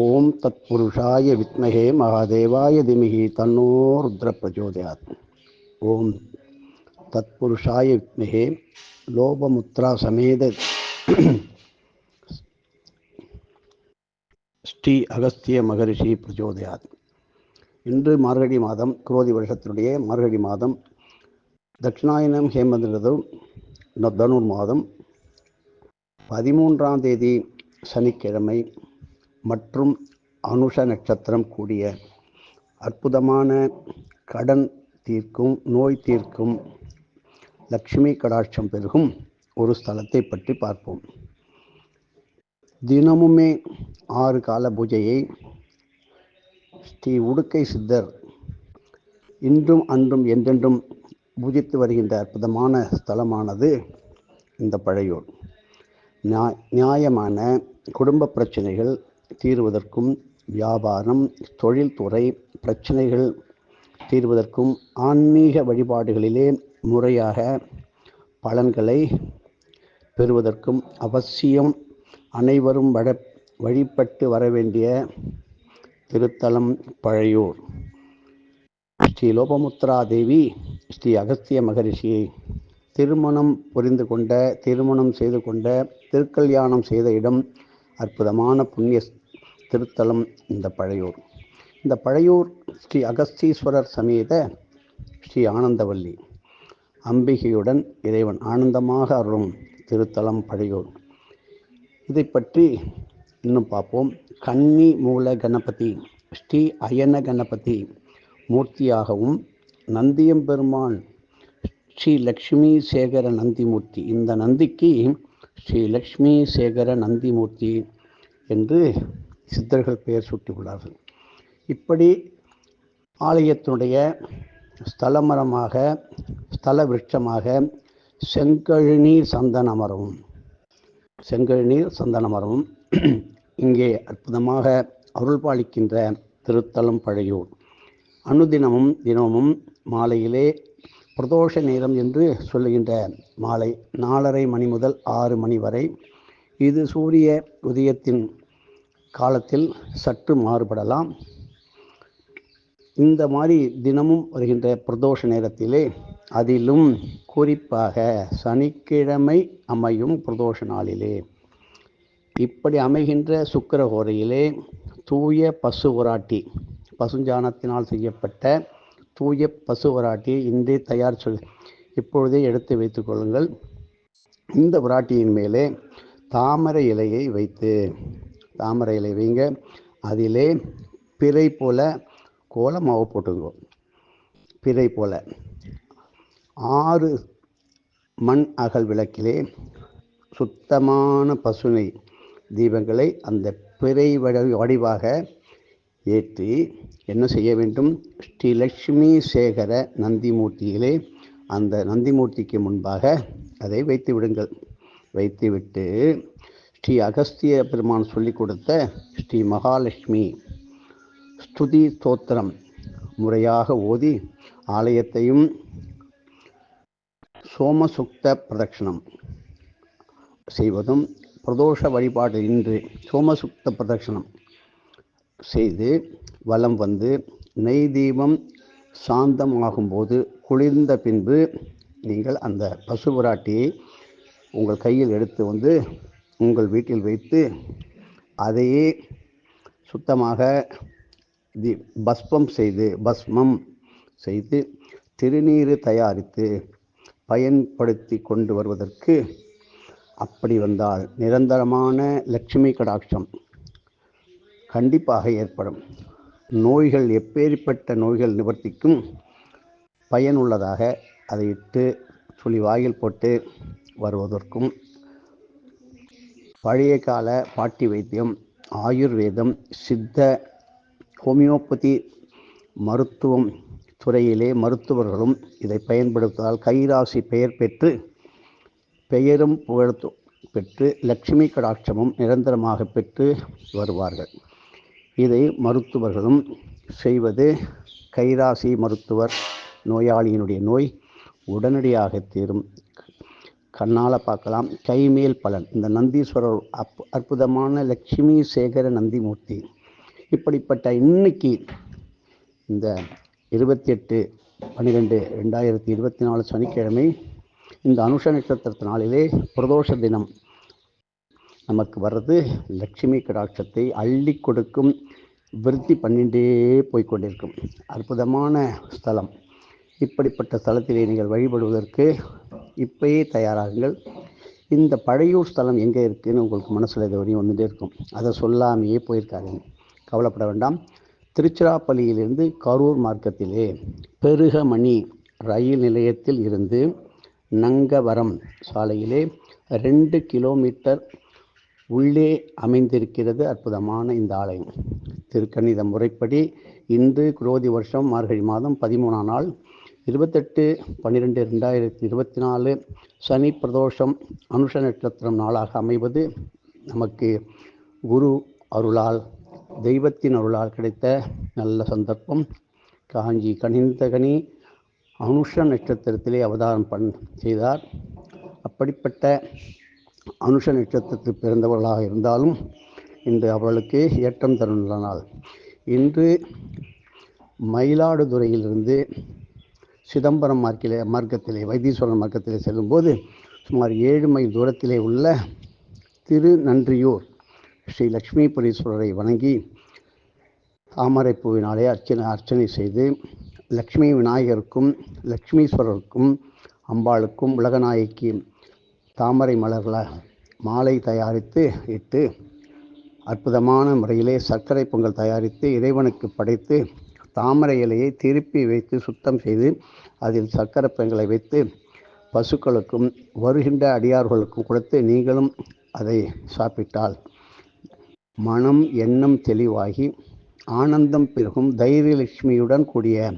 ஓம் தத் புருஷாய வித்மகே மகாதேவாய திமிகி தன்னோ ருத்ர பிரச்சோதயாத் ஓம் தத் புருஷாய வித்மகே லோபமுத்ரா சமேத ஸ்ரீ அகஸ்திய மகரிஷி பிரச்சோதயாத். இன்று மார்கழி மாதம் குரோதி வருஷத்தினுடைய மார்கழி மாதம் தட்சிணாயனம் ஹேமந்திரது தனுர் மாதம் பதிமூன்றாம் தேதி சனிக்கிழமை மற்றும் அனுஷ நட்சத்திரம் கூடிய அற்புதமான கடன் தீர்க்கும் நோய் தீர்க்கும் லக்ஷ்மி கடாட்சம் பெருகும் ஒரு ஸ்தலத்தை பற்றி பார்ப்போம். தினமுமே ஆறு கால பூஜையை ஸ்ரீ உடுக்கை சித்தர் இன்றும் அன்றும் என்றென்றும் பூஜித்து வருகின்ற அற்புதமான ஸ்தலமானது இந்த பழையூர். நியாயமான குடும்ப பிரச்சனைகள் தீர்வதற்கும் வியாபாரம் தொழில்துறை பிரச்சனைகள் தீர்வதற்கும் ஆன்மீக வழிபாடுகளிலே முறையாக பலன்களை பெறுவதற்கும் அவசியம். அனைவரும் வட வழிபட்டு வர வேண்டிய திருத்தலம் பழையூர். ஸ்ரீ லோபமுத்ரா தேவி ஸ்ரீ அகஸ்திய மகரிஷியை திருமணம் புரிந்து கொண்ட திருமணம் செய்து கொண்ட திருக்கல்யாணம் செய்த இடம் அற்புதமான புண்ணிய திருத்தலம் இந்த பழையூர். இந்த பழையூர் ஸ்ரீ அகஸ்தீஸ்வரர் சமேத ஸ்ரீ ஆனந்தவல்லி அம்பிகையுடன் இறைவன் ஆனந்தமாக அருளும் திருத்தலம் பழையூர். இதை பற்றி இன்னும் பார்ப்போம். கன்னி மூல கணபதி ஸ்ரீ அயன கணபதி மூர்த்தியாகவும் நந்தியம்பெருமான் ஸ்ரீ லக்ஷ்மி சேகர நந்திமூர்த்தி. இந்த நந்திக்கு ஸ்ரீ லக்ஷ்மி சேகர நந்திமூர்த்தி என்று சித்தர்கள் பெயர் சூட்டியுள்ளார்கள். இப்படி ஆலயத்தினுடைய ஸ்தலமரமாக ஸ்தல விருட்சமாக செங்கழுநீர் சந்தன மரமும் செங்கழுநீர் சந்தன மரமும் இங்கே அற்புதமாக அருள் பாலிக்கின்ற திருத்தலம் பழையூர். அனுதினமும் தினமும் மாலையிலே பிரதோஷ நேரம் என்று சொல்லுகின்ற மாலை நாலரை மணி முதல் ஆறு மணி வரை இது சூரிய உதயத்தின் காலத்தில் சற்று மாறுபடலாம். இந்த மாதிரி தினமும் வருகின்ற பிரதோஷ நேரத்திலே அதிலும் குறிப்பாக சனிக்கிழமை அமையும் பிரதோஷ நாளிலே. இப்படி அமைகின்ற சுக்கரஹோரையிலே தூய பசு உராட்டி பசுஞ்சானத்தினால் செய்யப்பட்ட தூய பசு உராட்டியை இன்றே தயார் சொல் இப்பொழுதே எடுத்து வைத்துக் கொள்ளுங்கள். இந்த உராட்டியின் மேலே தாமரை இலையை வைத்து தாமரை இலை வைங்க. அதிலே பிறை போல மாவு போட்டுங்க பிறை போல. ஆறு மண் அகல் விளக்கிலே சுத்தமான பசுனை தீபங்களை அந்த பிறை வடிவாக ஏற்றி என்ன செய்ய வேண்டும்? ஸ்ரீ லக்ஷ்மி சேகர நந்திமூர்த்தியிலே அந்த நந்திமூர்த்திக்கு முன்பாக அதை வைத்து விடுங்கள். வைத்துவிட்டு ஸ்ரீ அகஸ்திய பெருமான் சொல்லிக் கொடுத்த ஸ்ரீ மகாலட்சுமி ஸ்துதி ஸ்தோத்திரம். முறையாக ஓதி ஆலயத்தையும் சோமசுக்த பிரதட்சணம் செய்வதும் பிரதோஷ வழிபாடு இன்று சோமசுக்த பிரதட்சணம் செய்து வலம் வந்து நெய் தீபம் சாந்தம் ஆகும்போது குளிர்ந்த பின்பு நீங்கள் அந்த பசுபுராட்டியை உங்கள் கையில் எடுத்து வந்து உங்கள் வீட்டில் வைத்து அதையே சுத்தமாக தி பஸ்பம் செய்து பஸ்மம் செய்து திருநீர் தயாரித்து பயன்படுத்தி கொண்டு வருவதற்கு அப்படி வந்தால் நிரந்தரமான லட்சுமி கடாட்சம் கண்டிப்பாக ஏற்படும். நோய்கள் எப்பேற்பட்ட நோய்கள் நிவர்த்திக்கும் பயனுள்ளதாக அதை இட்டு சுழி வாயில் போட்டு வருவதற்கும் பழைய கால பாட்டி வைத்தியம் ஆயுர்வேதம் சித்த ஹோமியோபதி மருத்துவம் துறையிலே மருத்துவர்களும் இதை பயன்படுத்துவதால் கைராசி பெயர் பெற்று பெயரும் புகழ்த்து பெற்று லட்சுமி கடாட்சமும் நிரந்தரமாக பெற்று வருவார்கள். இதை மருத்துவர்களும் செய்வது கைராசி மருத்துவர் நோயாளியினுடைய நோய் உடனடியாக தீரும். கண்ணால் பார்க்கலாம். கைமேல் பலன். இந்த நந்தீஸ்வரர் அப் அற்புதமான லட்சுமி சேகர நந்திமூர்த்தி. இப்படிப்பட்ட இன்னைக்கு இந்த இருபத்தி எட்டு பன்னிரெண்டு ரெண்டாயிரத்தி இருபத்தி நாலு சனிக்கிழமை இந்த அனுஷ நட்சத்திரத்து நாளிலே பிரதோஷ தினம் நமக்கு வர்றது லட்சுமி கடாட்சத்தை அள்ளி கொடுக்கும் விருத்தி பண்ணிகிட்டே போய்க்கொண்டிருக்கும் அற்புதமான ஸ்தலம். இப்படிப்பட்ட ஸ்தலத்திலே நீங்கள் வழிபடுவதற்கு இப்பயே தயாராகுங்கள். இந்த பழையூர் ஸ்தலம் எங்கே இருக்குதுன்னு உங்களுக்கு மனசில் இது வரையும் வந்துட்டே இருக்கும். அதை சொல்லாமையே போயிருக்காருங்க கவலைப்பட வேண்டாம். திருச்சிராப்பள்ளியிலிருந்து கரூர் மார்க்கத்திலே பெருகமணி ரயில் நிலையத்தில் இருந்து நங்கவரம் சாலையிலே ரெண்டு கிலோமீட்டர் உள்ளே அமைந்திருக்கிறது அற்புதமான இந்த ஆலயம். திருக்கணித முறைப்படி இன்று குரோதி வருஷம் மார்கழி மாதம் பதிமூணாம் நாள் இருபத்தெட்டு பன்னிரெண்டு ரெண்டாயிரத்தி இருபத்தி நாலு சனி பிரதோஷம் அனுஷ நட்சத்திரம் நாளாக அமைவது நமக்கு குரு அருளால் தெய்வத்தின் அருளால் கிடைத்த நல்ல சந்தர்ப்பம். காஞ்சி கனிந்தகனி அனுஷ நட்சத்திரத்திலே அவதாரம் பண் செய்தார். அப்படிப்பட்ட அனுஷ நட்சத்திரத்தில் பிறந்தவர்களாக இருந்தாலும் இன்று அவர்களுக்கு ஏற்றம் தரும் நாள். இன்று மயிலாடுதுறையிலிருந்து சிதம்பரம் மார்க்கிலே மார்க்கத்திலே வைத்தீஸ்வரன் மார்க்கத்திலே செல்லும்போது சுமார் ஏழு மைல் தூரத்திலே உள்ள திரு நன்றியூர் ஸ்ரீ லக்ஷ்மி புரீஸ்வரரை வணங்கி தாமரை பூவினாலே அர்ச்சனை அர்ச்சனை செய்து லக்ஷ்மி விநாயகருக்கும் லக்ஷ்மீஸ்வரருக்கும் அம்பாளுக்கும் உலகநாயகி தாமரை மலர்களை மாலை தயாரித்து இட்டு அற்புதமான முறையிலே சர்க்கரை பொங்கல் தயாரித்து இறைவனுக்கு படைத்து தாமரை இலையை திருப்பி வைத்து சுத்தம் செய்து அதில் சர்க்கரை பொங்கலை வைத்து பசுக்களுக்கும் வருகின்ற அடியார்களுக்கும் கொடுத்து நீங்களும் அதை சாப்பிட்டால் மனம் எண்ணம் தெளிவாகி ஆனந்தம் பெருகும். தைரியலட்சுமியுடன் கூடிய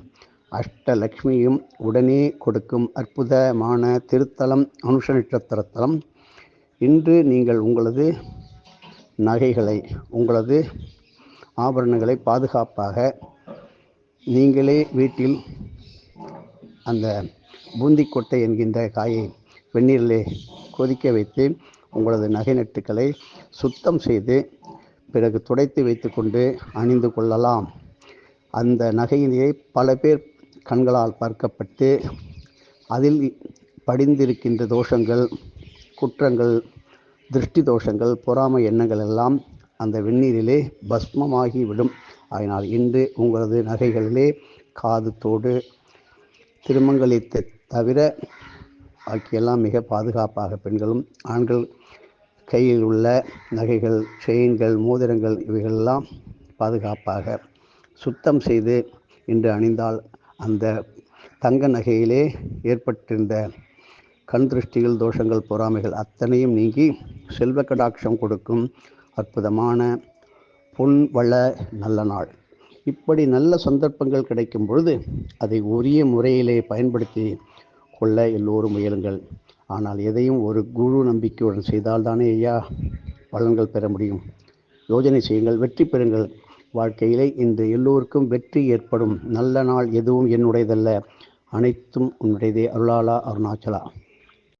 அஷ்டலக்ஷ்மியும் உடனே கொடுக்கும் அற்புதமான திருத்தலம் அனுஷநட்சத்திரத்தலம் இன்று நீங்கள் உங்களது நகைகளை உங்களது ஆபரணங்களை பாதுகாப்பாக நீங்களே வீட்டில் அந்த பூந்திக்கொட்டை என்கின்ற காயை வெந்நீரிலே கொதிக்க வைத்து உங்களது நகை நட்டுக்களை சுத்தம் செய்து பிறகு துடைத்து வைத்துக்கொண்டு அணிந்து கொள்ளலாம். அந்த நகையினை பல பேர் கண்களால் பார்க்கப்பட்டு அதில் படிந்திருக்கின்ற தோஷங்கள் குற்றங்கள் திருஷ்டி தோஷங்கள் பொறாமை எண்ணங்கள் எல்லாம் அந்த வெந்நீரிலே பஸ்மமாகி விடும் அதனால் இன்று உங்களது நகைகளிலே காது தோடு தவிர ஆக்கியெல்லாம் மிக பாதுகாப்பாக பெண்களும் ஆண்கள் கையில் உள்ள நகைகள் செயின்கள் மோதிரங்கள் இவைகளெல்லாம் பாதுகாப்பாக சுத்தம் செய்து இன்று அணிந்தால் அந்த தங்க நகையிலே ஏற்பட்டிருந்த கண் திருஷ்டிகள் தோஷங்கள் பொறாமைகள் அத்தனையும் நீங்கி செல்வ கடாட்சம் கொடுக்கும் அற்புதமான பொன் வள நல்ல நாள். இப்படி நல்ல சந்தர்ப்பங்கள் கிடைக்கும் பொழுது அதை உரிய முறையிலே பயன்படுத்தி கொள்ள எல்லோரும் முயலுங்கள். ஆனால் எதையும் ஒரு குரு நம்பிக்கையுடன் செய்தால்தானே ஐயா பலன்கள் பெற முடியும். யோஜனை செய்யுங்கள் வெற்றி பெறுங்கள். வாழ்க்கையிலே இன்று எல்லோருக்கும் வெற்றி ஏற்படும். நல்ல நாள் எதுவும் என்னுடையதல்ல. அனைத்தும் உன்னுடையதே. அருளாலா அருணாச்சலா.